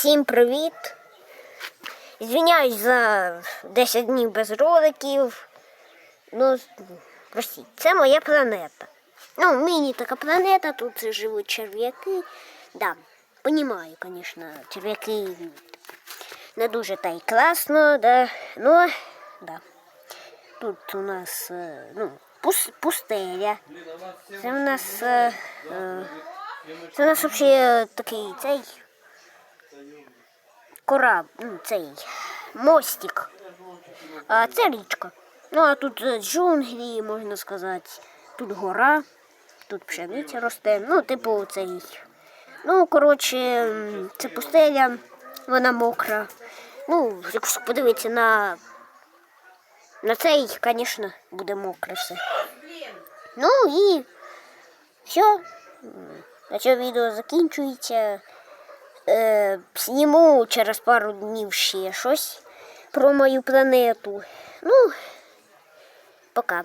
Всім привіт! Звиняюсь за 10 днів без роликів. Ну, простіть, це моя планета. Ну, міні така планета, тут живуть черв'яки. Да, понімаю, звісно, черв'яки не дуже та й класно, да. Ну, да. Тут у нас е, ну, пус- пустеля. Це у нас. е, е, Це у нас взагалі такий цей кораб, ну, цей мостик. А це річка. Ну, а тут е, джунглі, можна сказати. Тут гора, тут пшениця росте. Ну, типу, цей. Ну, коротше, це пустеля, вона мокра. Ну, якщо подивитися на. На цей, звісно, буде мокре все. Ну і все. На цьому відео закінчується. Е, сніму через пару днів ще щось про мою планету. Ну, пока.